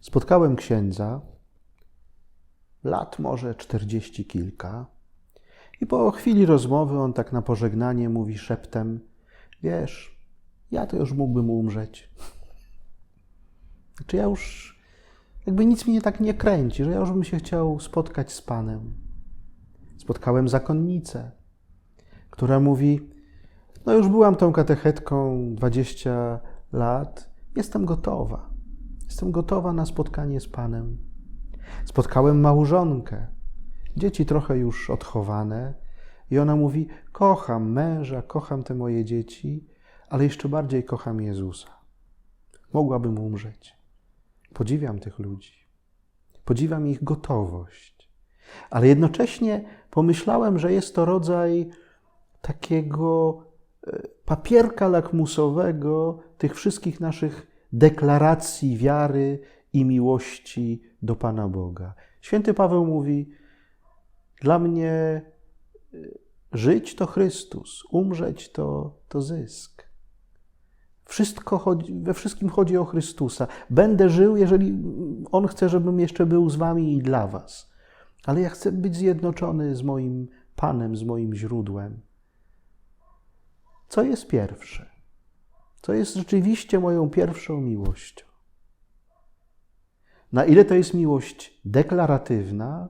spotkałem księdza, lat może czterdzieści kilka, i po chwili rozmowy on tak na pożegnanie mówi szeptem: Wiesz, ja to już mógłbym umrzeć. Znaczy, ja już jakby nic mnie tak nie kręci, że ja już bym się chciał spotkać z Panem. Spotkałem zakonnicę, która mówi: No, już byłam tą katechetką 20 lat, jestem gotowa. Jestem gotowa na spotkanie z Panem. Spotkałem małżonkę, dzieci trochę już odchowane, i ona mówi: Kocham męża, kocham te moje dzieci, ale jeszcze bardziej kocham Jezusa. Mogłabym umrzeć. Podziwiam tych ludzi. Podziwiam ich gotowość. Ale jednocześnie pomyślałem, że jest to rodzaj takiego e, papierka lakmusowego tych wszystkich naszych deklaracji wiary i miłości do Pana Boga. Święty Paweł mówi: Dla mnie e, żyć to Chrystus, umrzeć to, to zysk. Wszystko chodzi, we wszystkim chodzi o Chrystusa. Będę żył, jeżeli On chce, żebym jeszcze był z Wami i dla Was. Ale ja chcę być zjednoczony z moim Panem, z moim źródłem. Co jest pierwsze? Co jest rzeczywiście moją pierwszą miłością? Na ile to jest miłość deklaratywna,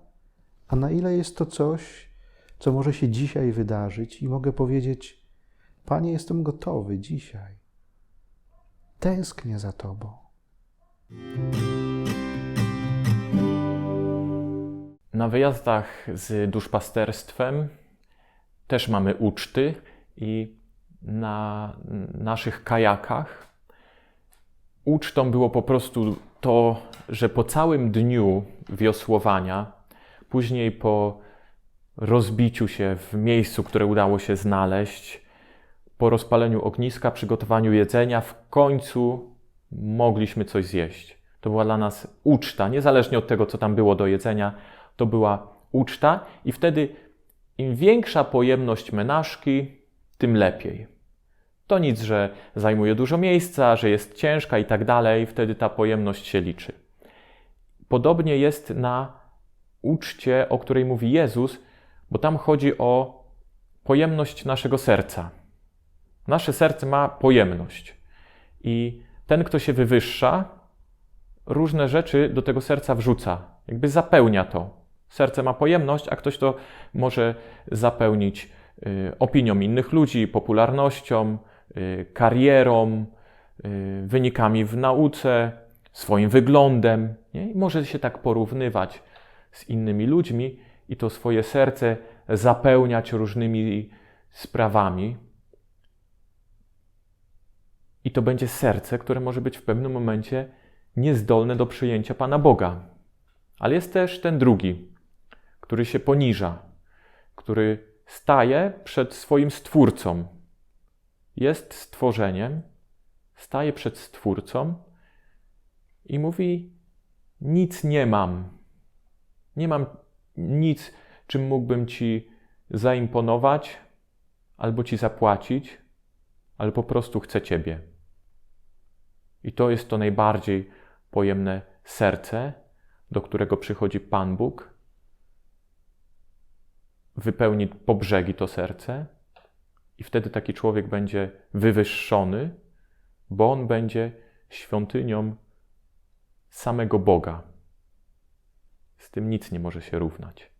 a na ile jest to coś, co może się dzisiaj wydarzyć i mogę powiedzieć: Panie, jestem gotowy dzisiaj. Tęsknię za Tobą. Na wyjazdach z duszpasterstwem też mamy uczty i na naszych kajakach ucztą było po prostu to, że po całym dniu wiosłowania, później po rozbiciu się w miejscu, które udało się znaleźć, po rozpaleniu ogniska, przygotowaniu jedzenia, w końcu mogliśmy coś zjeść. To była dla nas uczta, niezależnie od tego, co tam było do jedzenia, to była uczta, i wtedy im większa pojemność menażki, tym lepiej. To nic, że zajmuje dużo miejsca, że jest ciężka i tak dalej, wtedy ta pojemność się liczy. Podobnie jest na uczcie, o której mówi Jezus, bo tam chodzi o pojemność naszego serca. Nasze serce ma pojemność. I ten, kto się wywyższa, różne rzeczy do tego serca wrzuca, jakby zapełnia to. Serce ma pojemność, a ktoś to może zapełnić y, opinią innych ludzi, popularnością, karierą, y, wynikami w nauce, swoim wyglądem. Nie? I może się tak porównywać z innymi ludźmi i to swoje serce zapełniać różnymi sprawami. I to będzie serce, które może być w pewnym momencie niezdolne do przyjęcia Pana Boga. Ale jest też ten drugi, który się poniża, który staje przed swoim Stwórcą. Jest stworzeniem, staje przed Stwórcą i mówi: Nic nie mam. Nie mam nic, czym mógłbym Ci zaimponować albo Ci zapłacić, ale po prostu chcę Ciebie. I to jest to najbardziej pojemne serce, do którego przychodzi Pan Bóg, wypełni po brzegi to serce, i wtedy taki człowiek będzie wywyższony, bo on będzie świątynią samego Boga. Z tym nic nie może się równać.